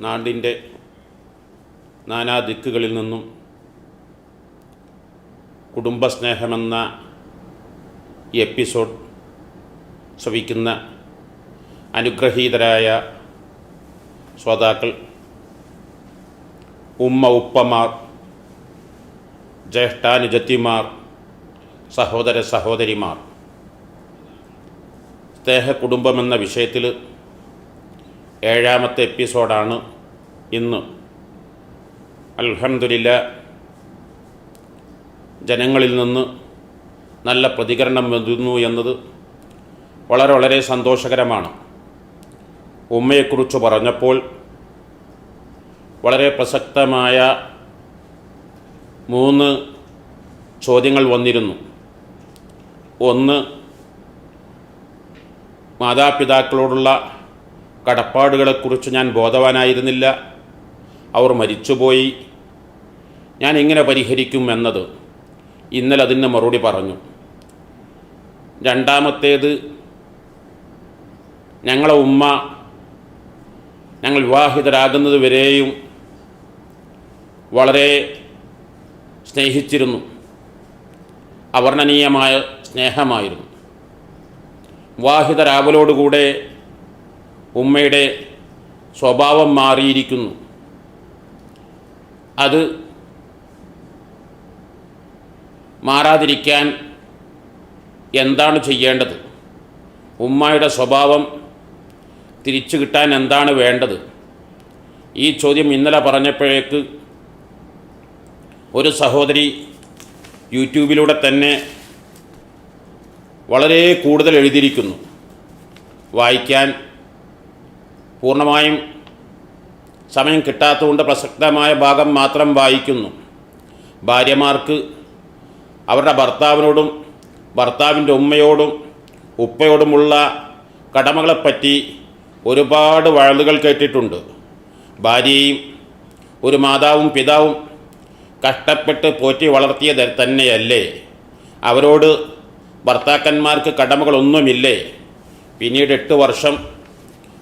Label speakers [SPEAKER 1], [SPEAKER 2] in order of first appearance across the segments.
[SPEAKER 1] നാടിന്റെ നാനാ ദിക്കുകളിൽ നിന്നും കുടുംബസ്നേഹമെന്ന ഈ എപ്പിസോഡ് ശ്രവിക്കുന്ന അനുഗ്രഹീതരായ ശ്രോതാക്കൾ ഉമ്മ ഉപ്പമാർ ജ്യേഷ്ഠാനുജത്തിമാർ സഹോദര സഹോദരിമാർ. സ്നേഹ കുടുംബമെന്ന വിഷയത്തിൽ ഏഴാമത്തെ എപ്പിസോഡാണ് ഇന്ന്. അൽഹംദുലില്ല ജനങ്ങളിൽ നിന്ന് നല്ല പ്രതികരണം വരുന്നു എന്നത് വളരെ വളരെ സന്തോഷകരമാണ്. ഉമ്മയെക്കുറിച്ച് പറഞ്ഞപ്പോൾ വളരെ പ്രസക്തമായ മൂന്ന് ചോദ്യങ്ങൾ വന്നിരുന്നു. ഒന്ന് മാതാപിതാക്കളോടുള്ള കടപ്പാടുകളെക്കുറിച്ച് ഞാൻ ബോധവാനായിരുന്നില്ല. അവർ മരിച്ചുപോയി. ഞാൻ എങ്ങനെ പരിഹരിക്കും എന്നത് ഇന്നലെ അതിന് മറുപടി പറഞ്ഞു. രണ്ടാമത്തേത് ഞങ്ങളെ ഉമ്മ ഞങ്ങൾ വിവാഹിതരാകുന്നത് വരെയും വളരെ സ്നേഹിച്ചിരുന്നു. അവർണനീയമായ സ്നേഹമായിരുന്നു. വിവാഹിതരാവലോടുകൂടെ ഉമ്മയുടെ സ്വഭാവം മാറിയിരിക്കുന്നു. അത് മാറാതിരിക്കാൻ എന്താണ് ചെയ്യേണ്ടത്? ഉമ്മയുടെ സ്വഭാവം തിരിച്ചു കിട്ടാൻ എന്താണ് വേണ്ടത്? ഈ ചോദ്യം ഇന്നലെ പറഞ്ഞപ്പോഴേക്ക് ഒരു സഹോദരി യൂട്യൂബിലൂടെ തന്നെ വളരെ കൂടുതൽ എഴുതിയിരിക്കുന്നു. വായിക്കാൻ പൂർണമായും സമയം കിട്ടാത്തതുകൊണ്ട് പ്രസക്തമായ ഭാഗം മാത്രം വായിക്കുന്നു. ഭാര്യമാർക്ക് അവരുടെ ഭർത്താവിനോടും ഭർത്താവിന്റെ ഉമ്മയോടും ഉപ്പയോടുമുള്ള കടമകളെപ്പറ്റി ഒരുപാട് വഴലുകൾ കേട്ടിട്ടുണ്ട്. ഭാര്യയും ഒരു മാതാവും പിതാവും കഷ്ടപ്പെട്ട് പോറ്റി വളർത്തിയത് തന്നെയല്ലേ? അവരോട് ഭർത്താക്കന്മാർക്ക് കടമകളൊന്നുമില്ലേ? പിന്നീട് എട്ട് വർഷം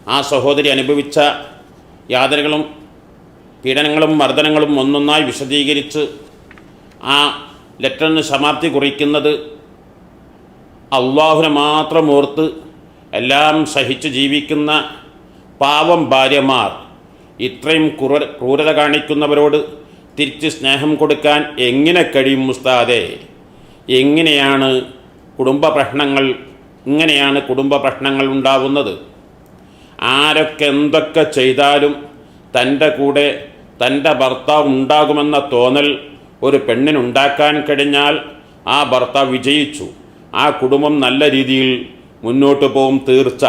[SPEAKER 1] ആ സഹോദരി അനുഭവിച്ച യാതനകളും പീഡനങ്ങളും മർദ്ദനങ്ങളും ഒന്നൊന്നായി വിശദീകരിച്ച് ആ ലെറ്ററിന് സമാപ്തി കുറിക്കുന്നത് അള്ളാഹുനെ മാത്രം ഓർത്ത് എല്ലാം സഹിച്ച് ജീവിക്കുന്ന പാവം ഭാര്യമാർ ഇത്രയും ക്രൂര ക്രൂരത കാണിക്കുന്നവരോട് തിരിച്ച് സ്നേഹം കൊടുക്കാൻ എങ്ങനെ കഴിയും മുസ്താദെ എങ്ങനെയാണ് കുടുംബ പ്രശ്നങ്ങൾ ഇങ്ങനെയാണ് കുടുംബ പ്രശ്നങ്ങൾ ഉണ്ടാവുന്നത്? ആരൊക്കെ എന്തൊക്കെ ചെയ്താലും തന്റെ കൂടെ തന്റെ ഭർത്താവ് ഉണ്ടാകുമെന്ന തോന്നൽ ഒരു പെണ്ണിനുണ്ടാക്കാൻ കഴിഞ്ഞാൽ ആ ഭർത്താവ് വിജയിച്ചു. ആ കുടുംബം നല്ല രീതിയിൽ മുന്നോട്ട് പോകും തീർച്ച.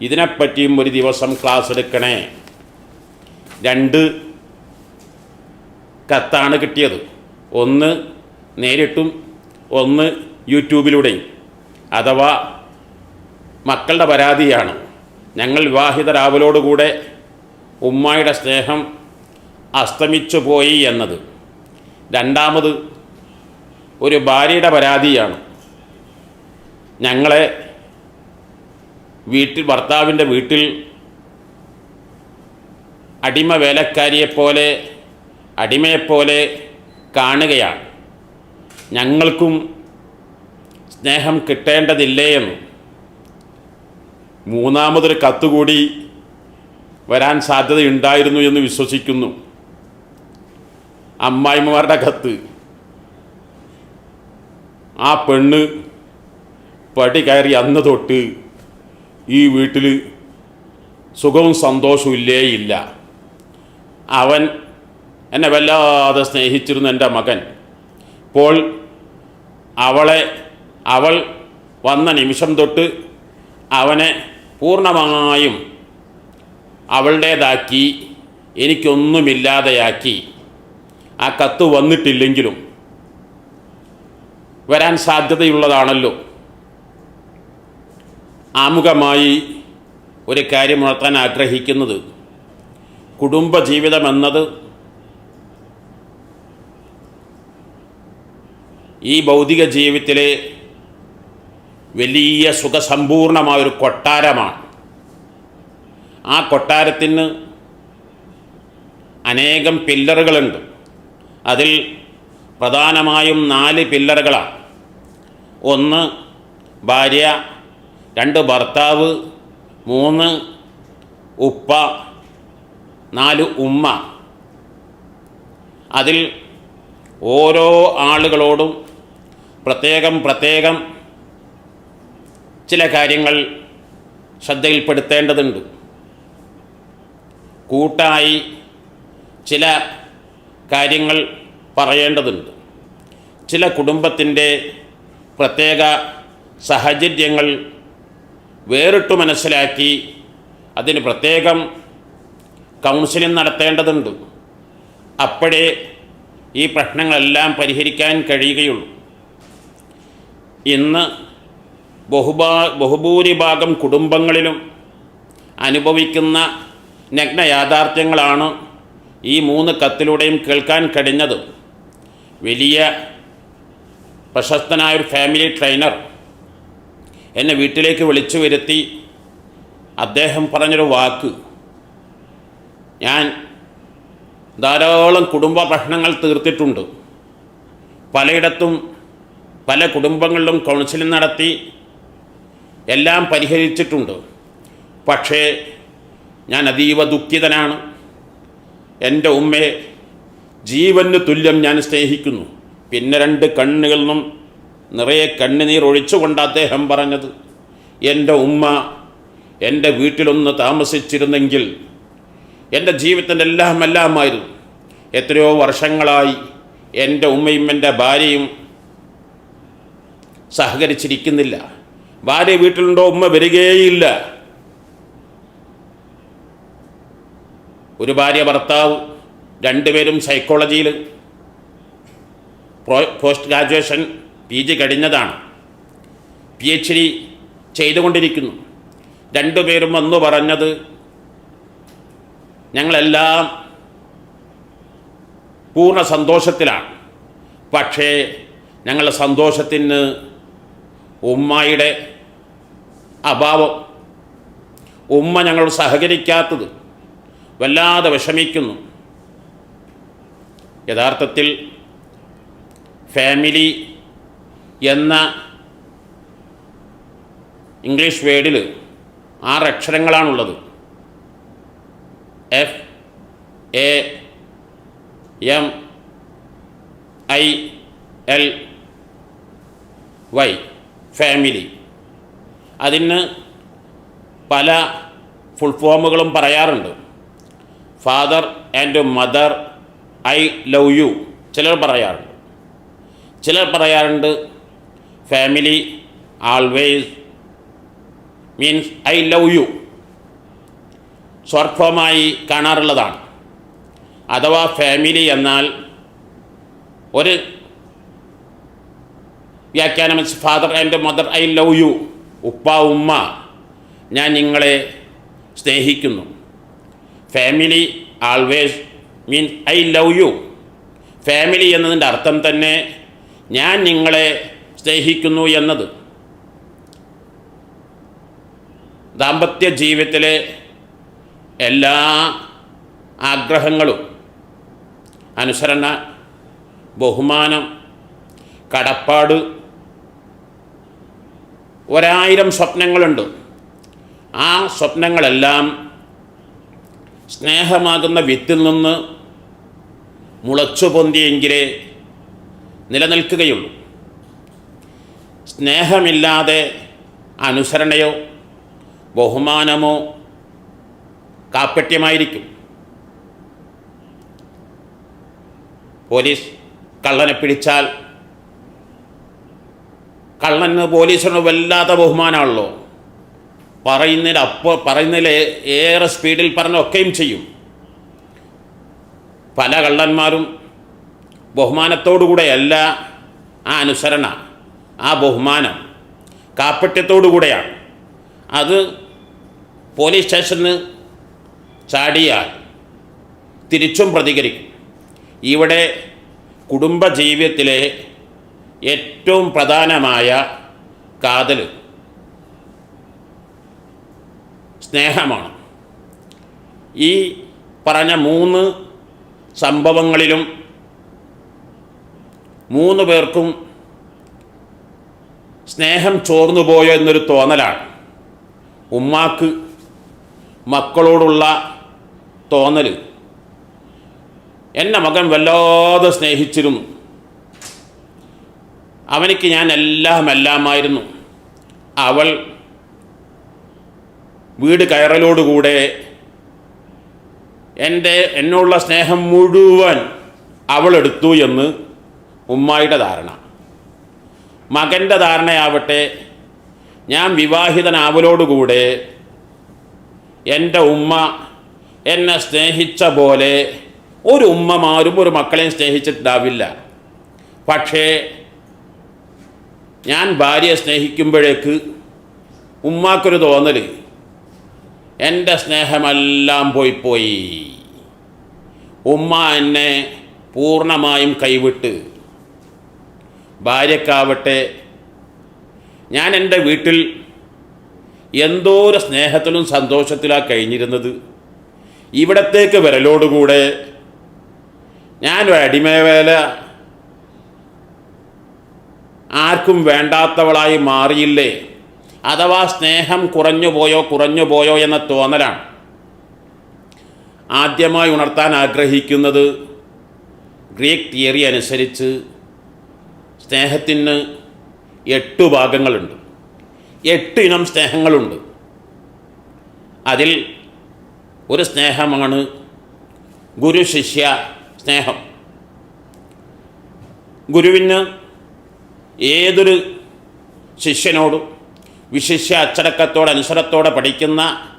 [SPEAKER 1] ഇതിനെപ്പറ്റിയും ഒരു ദിവസം ക്ലാസ് എടുക്കണേ. രണ്ട് കത്താണ് കിട്ടിയത്. ഒന്ന് നേരിട്ടും ഒന്ന് യൂട്യൂബിലൂടെയും. അഥവാ മക്കളുടെ പരാതിയാണ്. ഞങ്ങൾ വിവാഹിതരാവലോടുകൂടെ ഉമ്മായുടെ സ്നേഹം അസ്തമിച്ചു പോയി എന്നത്. രണ്ടാമത് ഒരു ഭാര്യയുടെ പരാതിയാണ്. ഞങ്ങളെ വീട്ടിൽ ഭർത്താവിന്റെ വീട്ടിൽ അടിമ വേലക്കാരിയെപ്പോലെ അടിമയെപ്പോലെ കാണുകയാണ്. ഞങ്ങൾക്കും സ്നേഹം കിട്ടേണ്ടതില്ലേ എന്ന്. മൂന്നാമതൊരു കത്തുകൂടി വരാൻ സാധ്യതയുണ്ടായിരുന്നു എന്ന് വിശ്വസിക്കുന്നു. അമ്മായിമ്മമാരുടെ കത്ത്. ആ പെണ്ണ് പടി കയറി അന്ന് തൊട്ട് ഈ വീട്ടിൽ സുഖവും സന്തോഷവും ഇല്ലേ ഇല്ല അവൻ എന്നെ വല്ലാതെ സ്നേഹിച്ചിരുന്നു എന്റെ മകൻ. ഇപ്പോൾ അവളെ അവൾ വന്ന നിമിഷം തൊട്ട് അവനെ പൂർണമായും അവളുടേതാക്കി എനിക്കൊന്നുമില്ലാതെയാക്കി. ആ കത്ത് വന്നിട്ടില്ലെങ്കിലും വരാൻ സാധ്യതയുള്ളതാണല്ലോ. ആമുഖമായി ഒരു കാര്യം ഉണർത്താൻ ആഗ്രഹിക്കുന്നത്. കുടുംബജീവിതം എന്നത് ഈ ഭൗതിക ജീവിതത്തിലെ വലിയ സുഖസമ്പൂർണമായൊരു കൊട്ടാരമാണ്. ആ കൊട്ടാരത്തിന് അനേകം പില്ലറുകളുണ്ട്. അതിൽ പ്രധാനമായും നാല് പില്ലറുകളാണ്. ഒന്ന് ഭാര്യ രണ്ട് ഭർത്താവ് മൂന്ന് ഉപ്പ നാല് ഉമ്മ. അതിൽ ഓരോ ആളുകളോടും പ്രത്യേകം പ്രത്യേകം ചില കാര്യങ്ങൾ ശ്രദ്ധയിൽപ്പെടുത്തേണ്ടതുണ്ട്. കൂട്ടായി ചില കാര്യങ്ങൾ പറയേണ്ടതുണ്ട്. ചില കുടുംബത്തിന്റെ പ്രത്യേക സാഹചര്യങ്ങൾ വേറിട്ട് മനസ്സിലാക്കി അതിന് പ്രത്യേകം കൗൺസിലിംഗ് നടത്തേണ്ടതുണ്ട്. അപ്പോഴേ ഈ പ്രശ്നങ്ങളെല്ലാം പരിഹരിക്കാൻ കഴിയുകയുള്ളൂ. ഇന്ന് ബഹുഭാ ബഹുഭൂരിഭാഗം കുടുംബങ്ങളിലും അനുഭവിക്കുന്ന നഗ്ന യാഥാർത്ഥ്യങ്ങളാണ് ഈ മൂന്ന് കത്തിലൂടെയും കേൾക്കാൻ കഴിഞ്ഞത്. വലിയ പ്രശസ്തനായ ഒരു ഫാമിലി ട്രെയിനർ എന്നെ വീട്ടിലേക്ക് വിളിച്ചു വരുത്തി അദ്ദേഹം പറഞ്ഞൊരു വാക്ക്. ഞാൻ ധാരാളം കുടുംബ പ്രശ്നങ്ങൾ തീർത്തിട്ടുണ്ട്. പലയിടത്തും പല കുടുംബങ്ങളിലും കൗൺസിലിംഗ് നടത്തി എല്ലാം പരിഹരിച്ചിട്ടുണ്ട്. പക്ഷേ ഞാൻ അതീവ ദുഃഖിതനാണ്. എന്റെ ഉമ്മയെ ജീവന് തുല്യം ഞാൻ സ്നേഹിക്കുന്നു. പിന്നെ രണ്ട് കണ്ണുകളിൽ നിന്നും നിറയെ കണ്ണുനീർ ഒഴിച്ചുകൊണ്ട് അദ്ദേഹം പറഞ്ഞത് എന്റെ ഉമ്മ എന്റെ വീട്ടിലൊന്ന് താമസിച്ചിരുന്നെങ്കിൽ എന്റെ ജീവിതത്തിന്റെ എല്ലാം എല്ലാമായിരുന്നു. എത്രയോ വർഷങ്ങളായി എന്റെ ഉമ്മയും എന്റെ ഭാര്യയും സഹകരിച്ചിരിക്കുന്നില്ല. ഭാര്യ വീട്ടിലുണ്ടോ ഉമ്മ വരികയേയില്ല. ഒരു ഭാര്യ ഭർത്താവ് രണ്ടുപേരും സൈക്കോളജിയിൽ പോസ്റ്റ് ഗ്രാജുവേഷൻ പി ജി കഴിഞ്ഞതാണ്. പി എച്ച് ഡി ചെയ്തുകൊണ്ടിരിക്കുന്നു. രണ്ടുപേരും വന്നു പറഞ്ഞത് ഞങ്ങളെല്ലാം പൂർണ സന്തോഷത്തിലാണ്. പക്ഷേ ഞങ്ങളുടെ സന്തോഷത്തിന് ഉമ്മയുടെ അഭാവം. ഉമ്മ ഞങ്ങളോട് സഹകരിക്കാത്തത് വല്ലാതെ വിഷമിക്കുന്നു. യഥാർത്ഥത്തിൽ ഫാമിലി എന്ന ഇംഗ്ലീഷ് വേർഡിൽ ആറ് അക്ഷരങ്ങളാണുള്ളത്. F A M I L Y family അതിന് പല ഫുൾ ഫോമുകളും പറയാറുണ്ട്. Father and mother I love you ചിലർ പറയാറുണ്ട്. ചിലർ പറയാറുണ്ട് family always means I love you short ഫോമായി കാണാറുള്ളതാണ്. അഥവാ ഫാമിലി എന്നാൽ ഒരു വ്യാഖ്യാനം means father and mother I love you ഉപ്പ ഉമ്മ ഞാൻ നിങ്ങളെ സ്നേഹിക്കുന്നു. Family always mean I love you family എന്നതിന്റെ അർത്ഥം തന്നെ ഞാൻ നിങ്ങളെ സ്നേഹിക്കുന്നു എന്നത്. ദാമ്പത്യ ജീവിതത്തിലെ എല്ലാ ആഗ്രഹങ്ങളും അനുസരണ ബഹുമാനം കടപ്പാട് ഒരായിരം സ്വപ്നങ്ങളുണ്ട്. ആ സ്വപ്നങ്ങളെല്ലാം സ്നേഹമാകുന്ന വിത്തിൽ നിന്ന് മുളച്ചു പൊന്തിയെങ്കിലേ നിലനിൽക്കുകയുള്ളൂ. സ്നേഹമില്ലാതെ അനുസരണയോ ബഹുമാനമോ കാപ്പറ്റ്യമായിരിക്കും പോലീസ് കള്ളനെ പിടിച്ചാൽ കള്ളന് പോലീസിനോട് വല്ലാത്ത ബഹുമാനമാണല്ലോ പറയുന്നതിൽ അപ്പോൾ പറയുന്നതിൽ ഏറെ സ്പീഡിൽ പറഞ്ഞൊക്കെയും ചെയ്യും. പല കള്ളന്മാരും ബഹുമാനത്തോടുകൂടെയല്ല ആ അനുസരണ ആ ബഹുമാനം കാപ്പട്യത്തോടുകൂടെയാണ് അത് പോലീസ് സ്റ്റേഷന് ചാടിയാൽ തിരിച്ചും പ്രതികരിക്കും. ഇവിടെ കുടുംബജീവിതത്തിലെ ഏറ്റവും പ്രധാനമായ കാതൽ സ്നേഹമാണ്. ഈ പറഞ്ഞ മൂന്ന് സംഭവങ്ങളിലും മൂന്ന് പേർക്കും സ്നേഹം ചോർന്നു പോയോ എന്നൊരു തോന്നലാണ്. ഉമ്മാക്ക് മക്കളോടുള്ള തോന്നൽ എന്നെ മകൻ വല്ലാതെ സ്നേഹിച്ചിരുന്നു. അവനിക്ക് ഞാൻ എല്ലാം എല്ലാമായിരുന്നു അവൾ വീട് കയറലോടുകൂടെ എന്റെ എന്നുള്ള സ്നേഹം മുഴുവൻ അവളെടുത്തു എന്ന് ഉമ്മായുടെ ധാരണ. മകന്റെ ധാരണയാവട്ടെ ഞാൻ വിവാഹിതനാവലോടുകൂടെ എന്റെ ഉമ്മ എന്നെ സ്നേഹിച്ച പോലെ ഒരു ഉമ്മമാരും ഒരു മക്കളെയും സ്നേഹിച്ചിട്ടുണ്ടാവില്ല. പക്ഷേ ഞാൻ ഭാര്യയെ സ്നേഹിക്കുമ്പോഴേക്ക് ഉമ്മാക്കൊരു തോന്നൽ എന്റെ സ്നേഹമെല്ലാം പോയി പോയി. ഉമ്മ എന്നെ പൂർണമായും കൈവിട്ട്. ഭാര്യക്കാവട്ടെ ഞാൻ എന്റെ വീട്ടിൽ എന്തോ ഒരു സ്നേഹത്തിലും സന്തോഷത്തിലാണ് കഴിഞ്ഞിരുന്നത്. ഇവിടത്തേക്ക് വരലോടുകൂടെ ഞാനൊരു അടിമവേല ആർക്കും വേണ്ടാത്തവളായി മാറിയില്ലേ? അഥവാ സ്നേഹം കുറഞ്ഞു പോയോ കുറഞ്ഞു പോയോ എന്ന തോന്നലാണ്. ആദ്യമായി ഉണർത്താൻ ആഗ്രഹിക്കുന്നത് ഗ്രീക്ക് തിയറി അനുസരിച്ച് സ്നേഹത്തിന് എട്ട് ഭാഗങ്ങളുണ്ട്. എട്ട് ഇനം സ്നേഹങ്ങളുണ്ട്. അതിൽ ഒരു സ്നേഹമാണ് ഗുരു ശിഷ്യ സ്നേഹം. ഗുരുവിന് ഏതൊരു ശിഷ്യനോടും വിശിഷ്യ അച്ചടക്കത്തോടെ അനുസരത്തോടെ പഠിക്കുന്ന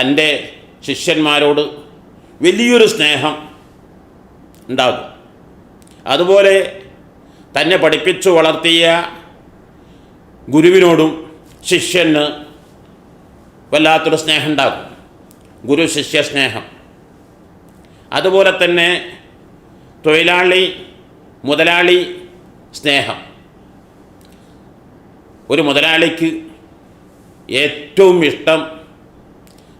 [SPEAKER 1] തന്റെ ശിഷ്യന്മാരോട് വലിയൊരു സ്നേഹം ഉണ്ടാകും. അതുപോലെ തന്നെ പഠിപ്പിച്ചു വളർത്തിയ ഗുരുവിനോടും ശിഷ്യന് വല്ലാത്തൊരു സ്നേഹം ഉണ്ടാകും. ഗുരു ശിഷ്യ സ്നേഹം. അതുപോലെ തന്നെ തൊഴിലാളി മുതലാളി സ്നേഹം. ഒരു മുതലാളിക്ക് ഏറ്റവും ഇഷ്ടം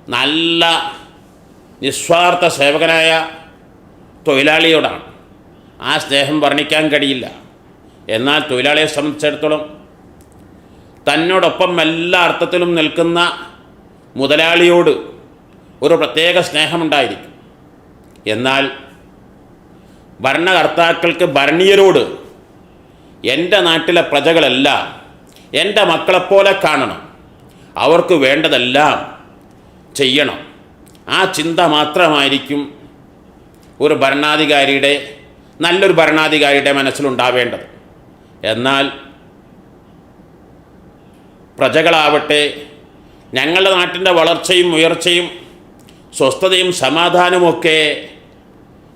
[SPEAKER 1] നല്ല നിസ്വാർത്ഥ സേവകനായ തൊഴിലാളിയോടാണ്. ആ സ്നേഹം വർണിക്കാൻ കഴിയില്ല. എന്നാൽ തൊഴിലാളിയെ സംബന്ധിച്ചിടത്തോളം തന്നോടൊപ്പം എല്ലാ അർത്ഥത്തിലും നിൽക്കുന്ന മുതലാളിയോട് ഒരു പ്രത്യേക സ്നേഹമുണ്ടായിരിക്കും. എന്നാൽ ഭരണകർത്താക്കൾക്ക് ഭരണീയരോട് എന്റെ നാട്ടിലെ പ്രജകളെല്ലാം എന്റെ മക്കളെപ്പോലെ കാണണം. അവർക്ക് വേണ്ടതെല്ലാം ചെയ്യണം. ആ ചിന്ത മാത്രമായിരിക്കും ഒരു ഭരണാധികാരിയുടെ നല്ലൊരു ഭരണാധികാരിയുടെ മനസ്സിലുണ്ടാവേണ്ടത്. എന്നാൽ പ്രജകളാവട്ടെ ഞങ്ങളുടെ നാട്ടിന്റെ വളർച്ചയും ഉയർച്ചയും സ്വസ്ഥതയും സമാധാനവുമൊക്കെ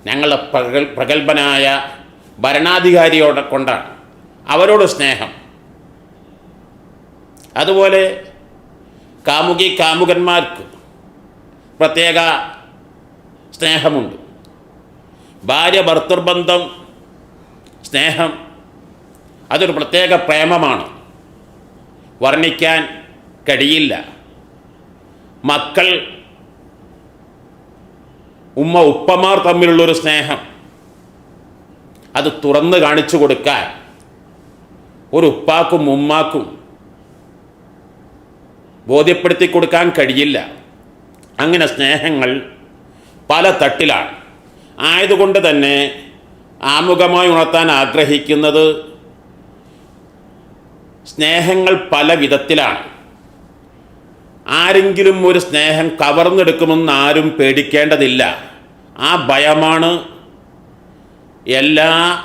[SPEAKER 1] ഞങ്ങളുടെ പ്രഗൽ പ്രഗത്ഭനായ ഭരണാധികാരിയോടെ കൊണ്ടാണ്. അവരോട് സ്നേഹം. അതുപോലെ കാമുകി കാമുകന്മാർക്ക് പ്രത്യേക സ്നേഹമുണ്ട്. ഭാര്യ ഭർത്തൃബന്ധം സ്നേഹം അതൊരു പ്രത്യേക പ്രേമമാണ്. വർണിക്കാൻ കഴിയില്ല. മക്കൾ ഉമ്മ ഉപ്പമാർ തമ്മിലുള്ളൊരു സ്നേഹം. അത് തുറന്ന് കാണിച്ചു കൊടുക്കാൻ ഒരു ഉപ്പാക്കും ഉമ്മാക്കും ബോധ്യപ്പെടുത്തി കൊടുക്കാൻ കഴിയില്ല. അങ്ങനെ സ്നേഹങ്ങൾ പല തട്ടിലാണ്. ആയതുകൊണ്ട് തന്നെ ആമുഖമായി ഉണർത്താൻ ആഗ്രഹിക്കുന്നത് സ്നേഹങ്ങൾ പല വിധത്തിലാണ്. ആരെങ്കിലും ഒരു സ്നേഹം കവർന്നെടുക്കുമെന്ന് ആരും പേടിക്കേണ്ടതില്ല. ആ ഭയമാണ് എല്ലാ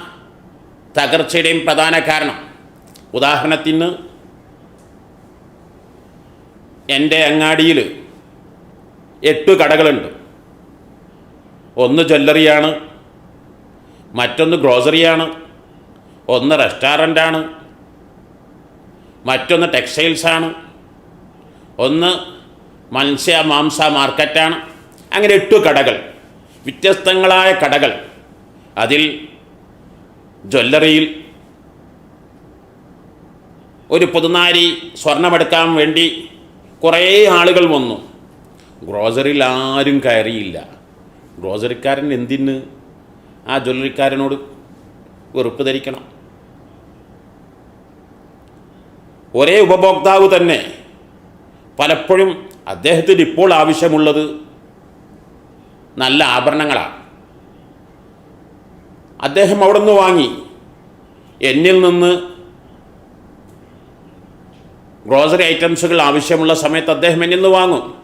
[SPEAKER 1] തകർച്ചയുടെയും പ്രധാന കാരണം. ഉദാഹരണത്തിന് എന്റെ അങ്ങാടിയിൽ എട്ട് കടകളുണ്ട്. ഒന്ന് ജ്വല്ലറിയാണ് മറ്റൊന്ന് ഗ്രോസറിയാണ് ഒന്ന് റെസ്റ്റോറന്റാണ് മറ്റൊന്ന് ടെക്സ്റ്റൈൽസാണ് ഒന്ന് മത്സ്യ മാംസ മാർക്കറ്റാണ്. അങ്ങനെ എട്ട് കടകൾ വ്യത്യസ്തങ്ങളായ കടകൾ. അതിൽ ജ്വല്ലറിയിൽ ഒരു പുതുനാരി സ്വർണമെടുക്കാൻ വേണ്ടി കുറേ ആളുകൾ വന്നു. ഗ്രോസറിയിൽ ആരും കയറിയില്ല. ഗ്രോസറിക്കാരൻ എന്തിന്? ആ ജ്വല്ലറിക്കാരനോട് വെറുപ്പ് ധരിക്കണം. ഒരേ ഉപഭോക്താവ് തന്നെ. പലപ്പോഴും അദ്ദേഹത്തിന് ഇപ്പോൾ ആവശ്യമുള്ളത് നല്ല ആഭരണങ്ങളാണ്. അദ്ദേഹം അവിടെ നിന്ന് വാങ്ങി. എന്നിൽ നിന്ന് ഗ്രോസറി ഐറ്റംസുകൾ ആവശ്യമുള്ള സമയത്ത് അദ്ദേഹം എന്നിൽ നിന്ന് വാങ്ങും.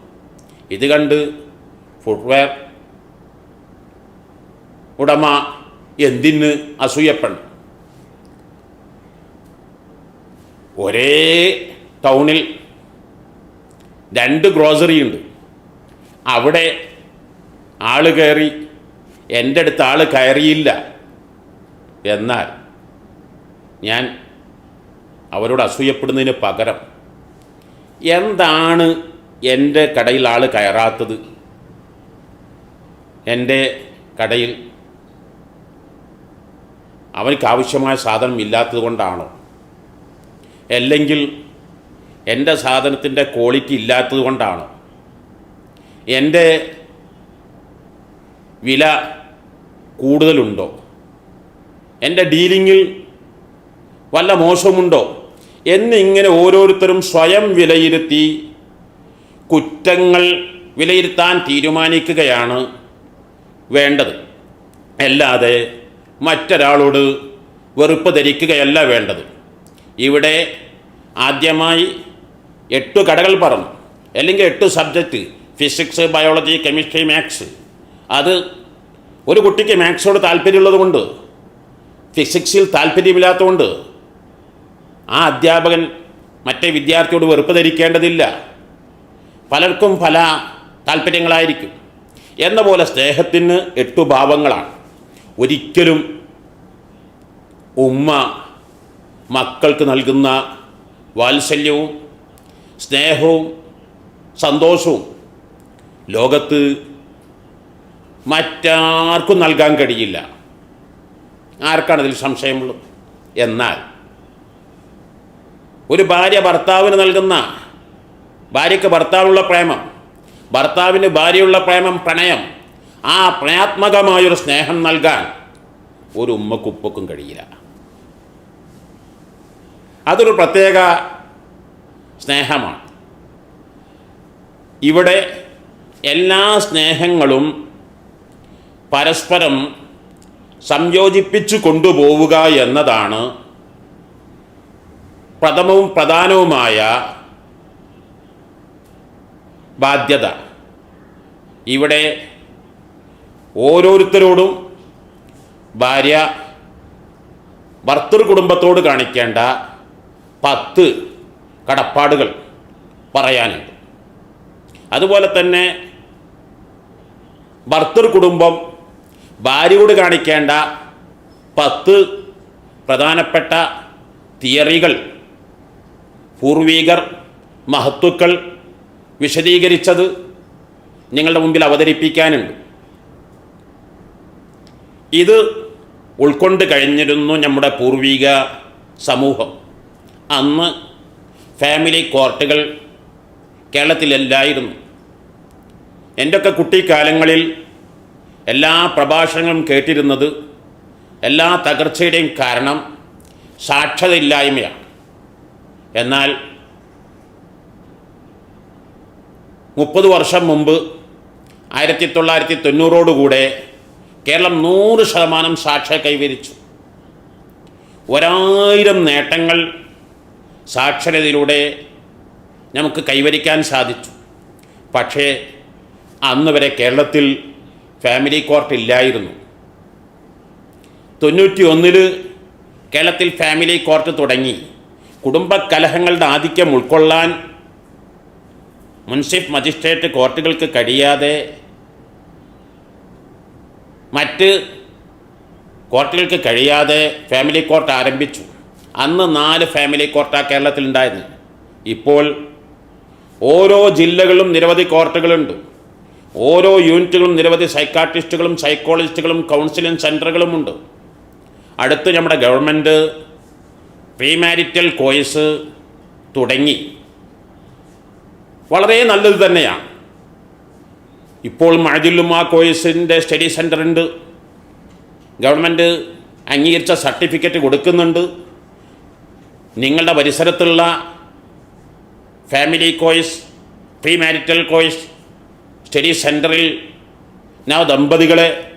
[SPEAKER 1] ഇത് കണ്ട് ഫുട്വെയർ ഉടമ എന്തിന് അസൂയപ്പെടും ഒരേ ടൗണിൽ രണ്ട് ഗ്രോസറി ഉണ്ട്. അവിടെ ആൾ കയറി എന്റെ അടുത്ത് ആൾ കയറിയില്ല. എന്നാൽ ഞാൻ അവരോട് അസൂയപ്പെടുന്നതിന് പകരം എന്താണ് എന്റെ കടയിൽ ആൾ കയറാത്തത്? എന്റെ കടയിൽ അവർക്ക് ആവശ്യമായ സാധനം ഇല്ലാത്തത് കൊണ്ടാണോ? അല്ലെങ്കിൽ എന്റെ സാധനത്തിന്റെ ക്വാളിറ്റി ഇല്ലാത്തത് കൊണ്ടാണോ? എന്റെ വില കൂടുതലുണ്ടോ? എന്റെ ഡീലിങ്ങിൽ വല്ല മോശമുണ്ടോ? എന്നിങ്ങനെ ഓരോരുത്തരും സ്വയം വിലയിരുത്തി കുറ്റങ്ങൾ വിലയിരുത്താൻ തീരുമാനിക്കുകയാണ് വേണ്ടത്. അല്ലാതെ മറ്റൊരാളോട് വെറുപ്പ് ധരിക്കുകയല്ല വേണ്ടത്. ഇവിടെ ആദ്യമായി എട്ട് കടകൾ പറഞ്ഞു. അല്ലെങ്കിൽ എട്ട് subject physics biology chemistry maths. അത് ഒരു കുട്ടിക്ക് മാത്സോട് താല്പര്യമുള്ളതുകൊണ്ട് ഫിസിക്സിൽ താല്പര്യമില്ലാത്തതുകൊണ്ട് ആ അധ്യാപകൻ മറ്റേ വിദ്യാർത്ഥിയോട് വെറുപ്പ് ധരിക്കേണ്ടതില്ല. പലർക്കും പല താല്പര്യങ്ങളായിരിക്കും. എന്ന പോലെ സ്നേഹത്തിന് എട്ടു ഭാവങ്ങളാണ്. ഒരിക്കലും ഉമ്മ മക്കൾക്ക് നൽകുന്ന വാത്സല്യവും സ്നേഹവും സന്തോഷവും ലോകത്ത് മറ്റാർക്കും നൽകാൻ കഴിയില്ല. ആർക്കാണതിൽ സംശയമുള്ളത്? എന്നാൽ ഒരു ഭാര്യ ഭർത്താവിന് നൽകുന്ന ഭാര്യയ്ക്ക് ഭർത്താവുള്ള പ്രേമം ഭർത്താവിന് ഭാര്യയുള്ള പ്രേമം പ്രണയം ആ പ്രണയാത്മകമായൊരു സ്നേഹം നൽകാൻ ഒരു ഉമ്മക്കുപ്പക്കും കഴിയില്ല. അതൊരു പ്രത്യേക സ്നേഹമാണ്. ഇവിടെ എല്ലാ സ്നേഹങ്ങളും പരസ്പരം സംയോജിപ്പിച്ചു കൊണ്ടുപോവുക എന്നതാണ് പ്രഥമവും പ്രധാനവുമായ ബാധ്യത. ഇവിടെ ഓരോരുത്തരോടും ഭാര്യ ഭർത്തൃ കുടുംബത്തോട് കാണിക്കേണ്ട പത്ത് കടപ്പാടുകൾ പറയാനുണ്ട്. അതുപോലെ തന്നെ ഭർത്തൃ കുടുംബം ഭാര്യയോട് കാണിക്കേണ്ട പത്ത് പ്രധാനപ്പെട്ട തിയറികൾ പൂർവീകർ മഹത്തുക്കൾ വിശദീകരിച്ചത് നിങ്ങളുടെ മുമ്പിൽ അവതരിപ്പിക്കാനുണ്ട്. ഇത് ഉൾക്കൊണ്ട് കഴിഞ്ഞിരുന്നു നമ്മുടെ പൂർവിക സമൂഹം. അന്ന് ഫാമിലി കോർട്ടുകൾ കേരളത്തിലല്ലായിരുന്നു. എന്റെയൊക്കെ കുട്ടിക്കാലങ്ങളിൽ എല്ലാ പ്രഭാഷണങ്ങളും കേട്ടിരുന്നത് എല്ലാ തകർച്ചയുടെയും കാരണം സാക്ഷരതയില്ലായ്മയാണ് എന്നാൽ മുപ്പത് വർഷം മുമ്പ് ആയിരത്തി തൊള്ളായിരത്തി തൊണ്ണൂറോടുകൂടെ കേരളം നൂറ് ശതമാനം സാക്ഷ കൈവരിച്ചു. ഒരായിരം നേട്ടങ്ങൾ സാക്ഷരതയിലൂടെ നമുക്ക് കൈവരിക്കാൻ സാധിച്ചു. പക്ഷേ അന്ന് വരെ കേരളത്തിൽ ഫാമിലി കോർട്ട് ഇല്ലായിരുന്നു. തൊണ്ണൂറ്റി ഒന്നിൽ കേരളത്തിൽ ഫാമിലി കോർട്ട് തുടങ്ങി. കുടുംബ കലഹങ്ങളുടെ ആധിക്യം ഉൾക്കൊള്ളാൻ മുൻസിഫ് മജിസ്ട്രേറ്റ് കോർട്ടുകൾക്ക് കഴിയാതെ മറ്റ് കോർട്ടുകൾക്ക് കഴിയാതെ ഫാമിലി കോർട്ട് ആരംഭിച്ചു. അന്ന് നാല് ഫാമിലി കോർട്ടാണ് കേരളത്തിലുണ്ടായിരുന്നു ഇപ്പോൾ ഓരോ ജില്ലകളിലും നിരവധി കോർട്ടുകളുണ്ട്. ഓരോ യൂണിറ്റുകളും നിരവധി സൈക്കാട്രിസ്റ്റുകളും സൈക്കോളജിസ്റ്റുകളും കൗൺസിലിംഗ് സെന്ററുകളുമുണ്ട് അടുത്ത് നമ്മുടെ ഗവൺമെന്റ് പ്രീമാരിറ്റൽ കോഴ്സ് തുടങ്ങി. വളരെ നല്ലത് തന്നെയാണ്. ഇപ്പോൾ മഴജില്ലുമ കോഴ്സിന്റെ സ്റ്റഡി സെന്റർ ഉണ്ട് ഗവൺമെന്റ് അംഗീകരിച്ച സർട്ടിഫിക്കറ്റ് കൊടുക്കുന്നുണ്ട്. നിങ്ങളുടെ പരിസരത്തുള്ള family course pre marital course study സെന്ററിൽ നവ ദമ്പതികളെ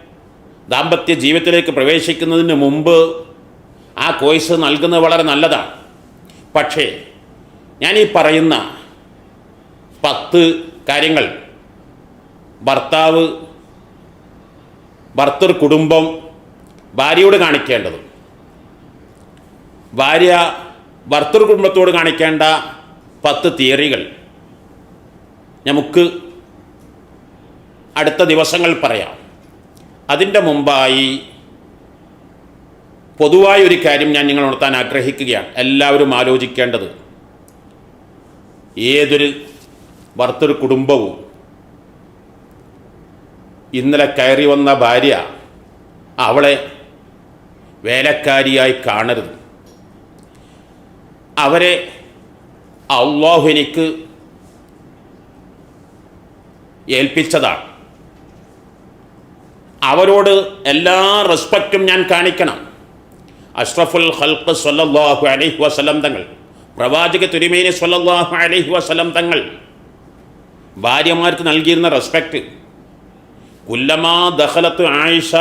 [SPEAKER 1] ദാമ്പത്യ ജീവിതത്തിലേക്ക് പ്രവേശിക്കുന്നതിന് മുമ്പ് ആ കോഴ്സ് നൽകുന്നത് വളരെ നല്ലതാണ്. പക്ഷേ ഞാൻ ഈ പറയുന്ന പത്ത് കാര്യങ്ങൾ ഭർത്താവ് ഭർത്തർ കുടുംബം ഭാര്യയോട് കാണിക്കേണ്ടതും ഭാര്യ ഭർത്തൃ കുടുംബത്തോട് കാണിക്കേണ്ട പത്ത് തിയറികൾ നമുക്ക് അടുത്ത ദിവസങ്ങൾ പറയാം. അതിന്റെ മുമ്പായി പൊതുവായ ഒരു കാര്യം ഞാൻ നിങ്ങൾ ഉണർത്താൻ ആഗ്രഹിക്കുകയാണ്. എല്ലാവരും ആലോചിക്കേണ്ടത് ഏതൊരു ഭർത്തൊരു കുടുംബവും ഇന്നലെ കയറി വന്ന ഭാര്യ അവളെ വേലക്കാരിയായി കാണരുത്. അവരെ അള്ളാഹു എനിക്ക് ഏൽപ്പിച്ചതാണ്. അവരോട് എല്ലാ റെസ്പെക്റ്റും ഞാൻ കാണിക്കണം. അഷ്റഫുൽ ഹൽക്ക് സ്വല്ലാഹു അലൈഹി വസല്ലം തങ്ങൾ പ്രവാചക തുരുമേനി സ്വല്ലാഹു അലൈഹി വസല്ലം തങ്ങൾ ഭാര്യമാർക്ക് നൽകിയിരുന്ന റെസ്പെക്റ്റ് കുല്ലമാ ദഹലത്ത് ആയിഷ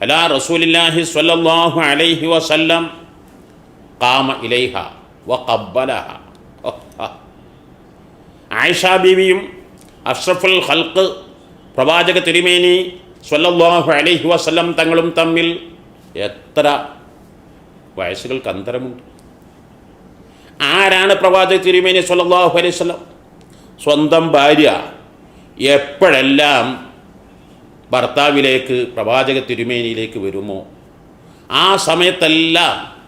[SPEAKER 1] അലാ റസൂലില്ലാഹി സ്വല്ലല്ലാഹു അലൈഹി വസല്ലം കാമ ഇലൈഹ വ ഖബ്ബലഹ. ആയിഷ ബീവിയും അഷ്റഫുൽ ഹൽക്ക് പ്രവാചക തിരുമേനി സ്വല്ലാഹു അലൈഹി വസല്ലം തങ്ങളും തമ്മിൽ എത്ര വയസ്സുകൾക്ക് അന്തരമുണ്ട് ആരാണ് പ്രവാചക തിരുമേനി സ്വല്ലല്ലാഹു അലൈഹി വസല്ലം? സ്വന്തം ഭാര്യ. എപ്പോഴെല്ലാം ഭർത്താവിലേക്ക് പ്രവാചക തിരുമേനിയിലേക്ക് വരുമോ? ആ സമയത്തെല്ലാം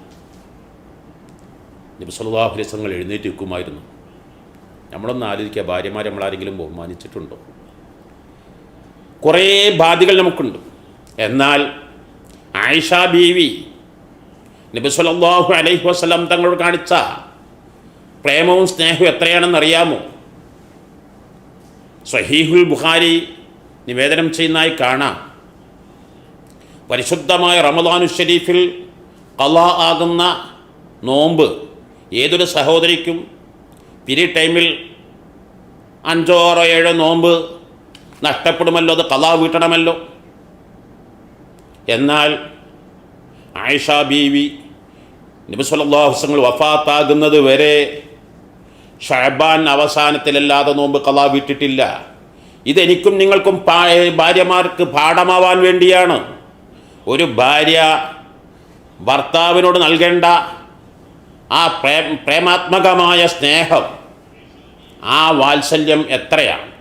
[SPEAKER 1] നബി സല്ലല്ലാഹു അലൈഹി സ്വലങ്ങൾ എഴുന്നേറ്റ് നിൽക്കുമായിരുന്നു. നമ്മളൊന്ന് ആലോചിക്കുക ഭാര്യമാരെ നമ്മളാരെങ്കിലും ബഹുമാനിച്ചിട്ടുണ്ടോ? കുറേ ബാധികൾ നമുക്കുണ്ട്. എന്നാൽ ആയിഷ ബീവി നബി സല്ലല്ലാഹു അലൈഹി വസ്ലം തങ്ങളോട് കാണിച്ച പ്രേമവും സ്നേഹവും എത്രയാണെന്ന് അറിയാമോ സഹീഹുൽ ബുഖാരി നിവേദനം ചെയ്യുന്നതായി കാണാം. പരിശുദ്ധമായ റമദാനു ഷരീഫിൽ കല ആകുന്ന നോമ്പ് ഏതൊരു സഹോദരിക്കും പിരി ടൈമിൽ അഞ്ചോ ആറോ ഏഴോ നോമ്പ് നഷ്ടപ്പെടുമല്ലോ അത് കലാ വീട്ടണമല്ലോ. എന്നാൽ ആയിഷ ബീവി നബിസ്വല്ലാഹുസങ്ങൾ വഫാത്താകുന്നത് വരെ ഷഹബാൻ അവസാനത്തിലല്ലാതെ നോമ്പ് കലാ വിട്ടിട്ടില്ല. ഇതെനിക്കും നിങ്ങൾക്കും ഭാര്യമാർക്ക് പാഠമാവാൻ വേണ്ടിയാണ്. ഒരു ഭാര്യ ഭർത്താവിനോട് നൽകേണ്ട ആ പ്രേ പ്രേമാത്മകമായ സ്നേഹം ആ വാത്സല്യം എത്രയാണ്?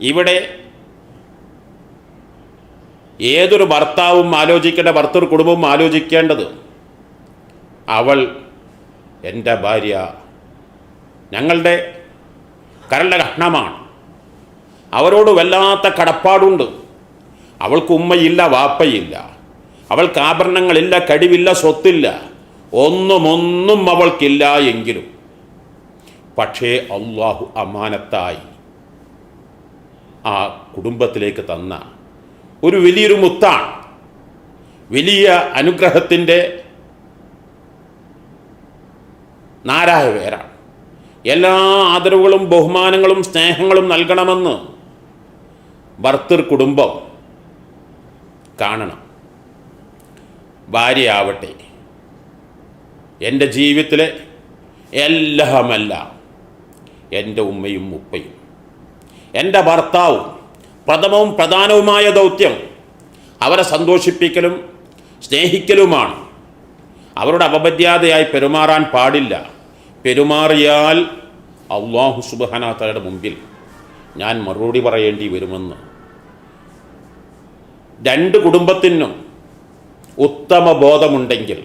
[SPEAKER 1] ഇവിടെ ഏതൊരു ഭർത്താവും ആലോചിക്കേണ്ട ഭർത്തൃ കുടുംബവും ആലോചിക്കേണ്ടത് അവൾ എന്റെ ഭാര്യ. ഞങ്ങളുടെ കരളുടെ കഷ്ണമാണ്. അവരോട് വല്ലാത്ത കടപ്പാടുണ്ട്. അവൾക്ക് ഉമ്മയില്ല വാപ്പയില്ല. അവൾക്ക് ആഭരണങ്ങളില്ല കടിവില്ല സ്വത്തില്ല. ഒന്നുമൊന്നും ഒന്നും അവൾക്കില്ല എങ്കിലും. പക്ഷേ അള്ളാഹു അമാനത്തായി ആ കുടുംബത്തിലേക്ക് തന്ന ഒരു വലിയൊരു മുത്താണ്. വലിയ അനുഗ്രഹത്തിന്റെ നാരായ പേരാണ്. എല്ലാ ആദരവുകളും ബഹുമാനങ്ങളും സ്നേഹങ്ങളും നൽകണമെന്ന് ഭർത്തൃ കുടുംബം കാണണം. ഭാര്യ ആവട്ടെ എന്റെ ജീവിതത്തിലെ എല്ലാമല്ല എന്റെ ഉമ്മയും ഉപ്പയും എന്റെ ഭർത്താവും പ്രഥമവും പ്രധാനവുമായ ദൗത്യം അവരെ സന്തോഷിപ്പിക്കലും സ്നേഹിക്കലുമാണ്. അവരുടെ അപമര്യാദയായി പെരുമാറാൻ പാടില്ല. പെരുമാറിയാൽ അള്ളാഹു സുബാനാത്തയുടെ മുമ്പിൽ ഞാൻ മറുപടി പറയേണ്ടി വരുമെന്ന്. രണ്ട് കുടുംബത്തിനും ഉത്തമ ബോധമുണ്ടെങ്കിൽ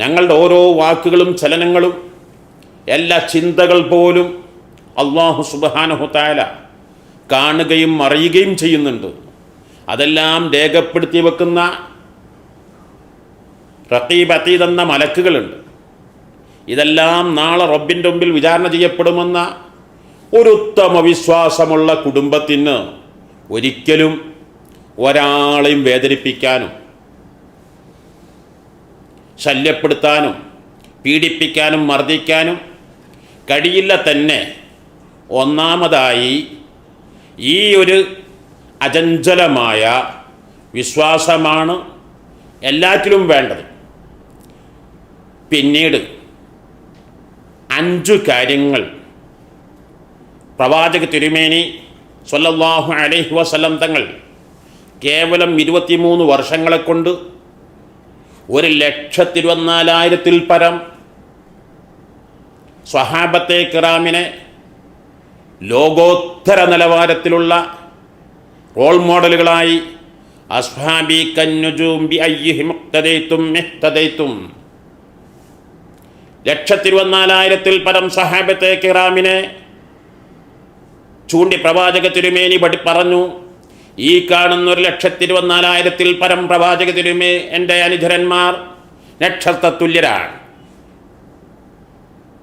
[SPEAKER 1] ഞങ്ങളുടെ ഓരോ വാക്കുകളും ചലനങ്ങളും എല്ലാ ചിന്തകൾ പോലും അള്ളാഹു സുബാനഹുത്താല കാണുകയും അറിയുകയും ചെയ്യുന്നുണ്ട്. അതെല്ലാം രേഖപ്പെടുത്തി വെക്കുന്ന അത്തീദ് എന്ന മലക്കുകളുണ്ട്. ഇതെല്ലാം നാളെ റബ്ബിന്റെ മുമ്പിൽ വിചാരണ ചെയ്യപ്പെടുമെന്ന ഒരു ഉത്തമ വിശ്വാസമുള്ള കുടുംബത്തിന് ഒരിക്കലും ഒരാളെയും വേദനിപ്പിക്കാനും ശല്യപ്പെടുത്താനും പീഡിപ്പിക്കാനും മർദ്ദിക്കാനും കഴിയില്ല തന്നെ. ഒന്നാമതായി ഈ ഒരു അചഞ്ചലമായ വിശ്വാസമാണ് എല്ലാറ്റിലും വേണ്ടത്. പിന്നീട് അഞ്ചു കാര്യങ്ങൾ. പ്രവാചക തിരുമേനി സ്വല്ലല്ലാഹു അലൈഹി വസല്ലം തങ്ങൾ കേവലം ഇരുപത്തിമൂന്ന് വർഷങ്ങളെ കൊണ്ട് ഒരു ലക്ഷത്തിരുപത്തിനാലായിരത്തിൽ പരം സ്വഹാബത്തെ കിറാമിനെ ലോകോത്തര നിലവാരത്തിലുള്ള റോൾ മോഡലുകളായി അസ്ഹാബി കന്നുജൂം ബി അയ്യിഹിം ഇഖ്തദൈതും ഇഹ്തദൈതും ലക്ഷത്തിരുപത്തിനാലായിരത്തിൽ പരം സഹാബത്തെ കിറാമിനെ ചൂണ്ടി പ്രവാചക തിരുമേനി പടി പറഞ്ഞു ഈ കാണുന്ന ഒരു ലക്ഷത്തിരുപത്തിനാലായിരത്തിൽ പരം പ്രവാചക തിരുമേ എന്റെ അനുചരന്മാർ നക്ഷത്ര തുല്യരാണ്.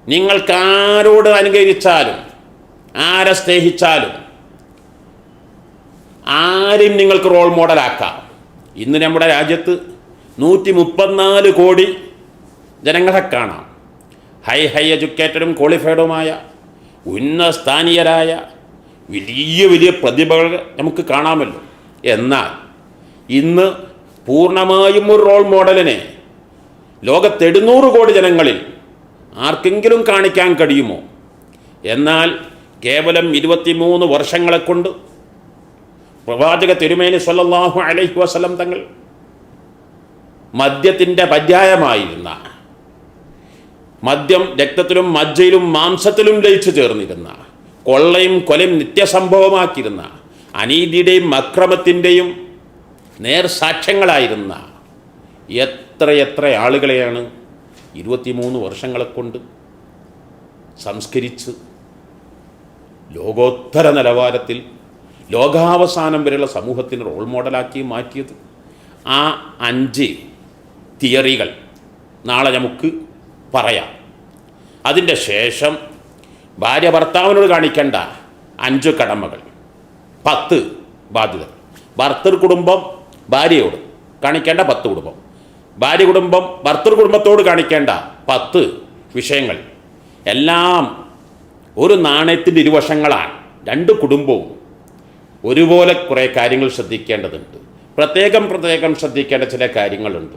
[SPEAKER 1] നിങ്ങൾക്ക് ആരോട് അനുകരിച്ചാലും ആരെ സ്നേഹിച്ചാലും ആരും നിങ്ങൾക്ക് റോൾ മോഡലാക്കാം ഇന്ന് നമ്മുടെ രാജ്യത്ത് നൂറ്റി മുപ്പത്തിനാല് കോടി ജനങ്ങളെ കാണാം. ഹൈ ഹൈ എഡ്യൂക്കേറ്റഡും ക്വാളിഫൈഡുമായ ഉന്നതസ്ഥാനീയരായ വലിയ വലിയ പ്രതിഭകൾ നമുക്ക് കാണാമല്ലോ. എന്നാൽ ഇന്ന് പൂർണമായും ഒരു റോൾ മോഡലിനെ ലോകത്ത് എഴുന്നൂറ് കോടി ജനങ്ങളിൽ ആർക്കെങ്കിലും കാണിക്കാൻ കഴിയുമോ? എന്നാൽ കേവലം ഇരുപത്തിമൂന്ന് വർഷങ്ങളെ കൊണ്ട് പ്രവാചക തിരുമേനി സ്വല്ലാഹു അലൈഹി വസല്ലം തങ്ങൾ മദ്യത്തിന്റെ പര്യായമായിരുന്ന മദ്യം രക്തത്തിലും മജ്ജയിലും മാംസത്തിലും ലയിച്ചു ചേർന്നിരുന്ന കൊള്ളയും കൊലയും നിത്യസംഭവമാക്കിയിരുന്ന അനീതിയുടെയും അക്രമത്തിന്റെയും നേർസാക്ഷ്യങ്ങളായിരുന്ന എത്രയെത്ര ആളുകളെയാണ് ഇരുപത്തിമൂന്ന് വർഷങ്ങളെ കൊണ്ട് സംസ്കരിച്ച് ലോകോത്തര നിലവാരത്തിൽ ലോകാവസാനം വരെയുള്ള സമൂഹത്തിന് റോൾ മോഡലാക്കി മാറ്റിയത്? ആ അഞ്ച് തിയറികൾ നാളെ നമുക്ക് പറയാം. അതിന്റെ ശേഷം ഭാര്യ ഭർത്താവിനോട് കാണിക്കേണ്ട അഞ്ച് കടമകൾ പത്ത് ബാധ്യതകൾ. ഭർത്തൃ കുടുംബം ഭാര്യയോട് കാണിക്കേണ്ട പത്ത് കുടുംബം. ഭാര്യ കുടുംബം ഭർത്തൃ കുടുംബത്തോട് കാണിക്കേണ്ട പത്ത് വിഷയങ്ങൾ. എല്ലാം ഒരു നാണയത്തിന്റെ ഇരുവശങ്ങളാണ്. രണ്ട് കുടുംബവും. ഒരുപോലെ കുറേ കാര്യങ്ങൾ ശ്രദ്ധിക്കേണ്ടതുണ്ട്. പ്രത്യേകം പ്രത്യേകം ശ്രദ്ധിക്കേണ്ട ചില കാര്യങ്ങളുണ്ട്.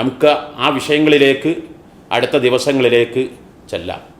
[SPEAKER 1] നമുക്ക് ആ വിഷയങ്ങളിലേക്ക് അടുത്ത ദിവസങ്ങളിലേക്ക് ചെല്ലാം.